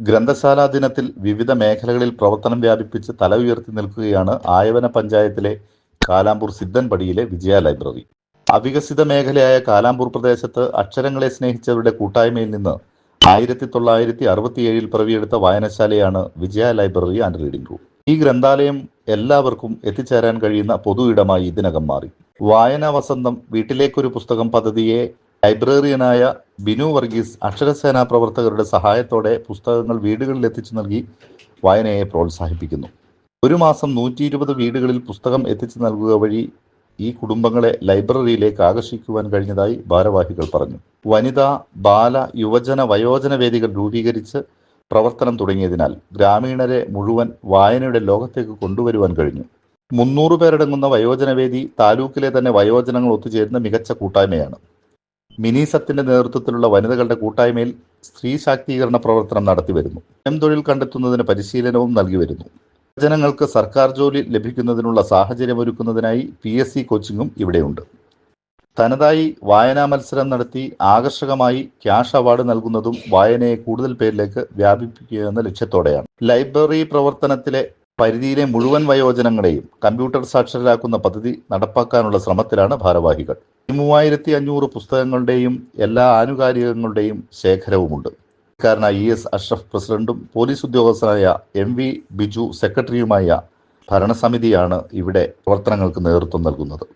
ഗ്രന്ഥശാലാ ദിനത്തിൽ വിവിധ മേഖലകളിൽ പ്രവർത്തനം വ്യാപിപ്പിച്ച് തല ഉയർത്തി നിൽക്കുകയാണ് ആയവന പഞ്ചായത്തിലെ കാലാമ്പൂർ സിദ്ധൻപടിയിലെ വിജയ ലൈബ്രറി. അവികസിത മേഖലയായ കാലാമ്പൂർ പ്രദേശത്ത് അക്ഷരങ്ങളെ സ്നേഹിച്ചവരുടെ കൂട്ടായ്മയിൽ നിന്ന് ആയിരത്തി തൊള്ളായിരത്തി അറുപത്തിയേഴിൽ പിറവിയെടുത്ത വായനശാലയാണ് Vijaya library and reading room. ഈ ഗ്രന്ഥാലയം എല്ലാവർക്കും എത്തിച്ചേരാൻ കഴിയുന്ന പൊതു ഇടമായി ഇതിനകം മാറി. വായനാ വസന്തം വീട്ടിലേക്കൊരു പുസ്തകം പദ്ധതിയെ ലൈബ്രറിയനായ ബിനു വർഗീസ് അക്ഷരസേനാ പ്രവർത്തകരുടെ സഹായത്തോടെ പുസ്തകങ്ങൾ വീടുകളിൽ എത്തിച്ചു നൽകി വായനയെ പ്രോത്സാഹിപ്പിക്കുന്നു. ഒരു മാസം നൂറ്റി ഇരുപത് വീടുകളിൽ പുസ്തകം എത്തിച്ചു നൽകുക വഴി ഈ കുടുംബങ്ങളെ ലൈബ്രറിയിലേക്ക് ആകർഷിക്കുവാൻ കഴിഞ്ഞതായി ഭാരവാഹികൾ പറഞ്ഞു. വനിതാ ബാല യുവജന വയോജന വേദികൾ രൂപീകരിച്ച് പ്രവർത്തനം തുടങ്ങിയതിനാൽ ഗ്രാമീണരെ മുഴുവൻ വായനയുടെ ലോകത്തേക്ക് കൊണ്ടുവരുവാൻ കഴിഞ്ഞു. മുന്നൂറ് പേരടങ്ങുന്ന വയോജനവേദി താലൂക്കിലെ തന്നെ വയോജനങ്ങൾ ഒത്തുചേരുന്ന മികച്ച കൂട്ടായ്മയാണ്. മിനി സത്തിന്റെ നേതൃത്വത്തിലുള്ള വനിതകളുടെ കൂട്ടായ്മയിൽ സ്ത്രീ ശാക്തീകരണ പ്രവർത്തനം നടത്തിവരുന്നു സ്വയം തൊഴിൽ കണ്ടെത്തുന്നതിന് പരിശീലനവും നൽകി വരുന്നു. ജനങ്ങൾക്ക് സർക്കാർ ജോലി ലഭിക്കുന്നതിനുള്ള സാഹചര്യമൊരുക്കുന്നതിനായി പി എസ് സി കോച്ചിങ്ങും ഇവിടെയുണ്ട്. തനതായി വായനാ മത്സരം നടത്തി ആകർഷകമായി ക്യാഷ് അവാർഡ് നൽകുന്നതും വായനയെ കൂടുതൽ പേരിലേക്ക് വ്യാപിപ്പിക്കുക എന്ന ലക്ഷ്യത്തോടെയാണ്. ലൈബ്രറി പ്രവർത്തനത്തിലെ പരിധിയിലെ മുഴുവൻ വയോജനങ്ങളെയും കമ്പ്യൂട്ടർ സാക്ഷരരാക്കുന്ന പദ്ധതി നടപ്പാക്കാനുള്ള ശ്രമത്തിലാണ് ഭാരവാഹികൾ. മൂവായിരത്തി അഞ്ഞൂറ് പുസ്തകങ്ങളുടെയും എല്ലാ ആനുകാലികങ്ങളുടെയും ശേഖരവുമുണ്ട്. കാരനായ ഇ എസ് അഷ്റഫ് പ്രസിഡന്റും പോലീസ് ഉദ്യോഗസ്ഥനായ എം വി ബിജു സെക്രട്ടറിയുമായ ഭരണസമിതിയാണ് ഇവിടെ പ്രവർത്തനങ്ങൾക്ക് നേതൃത്വം നൽകുന്നത്.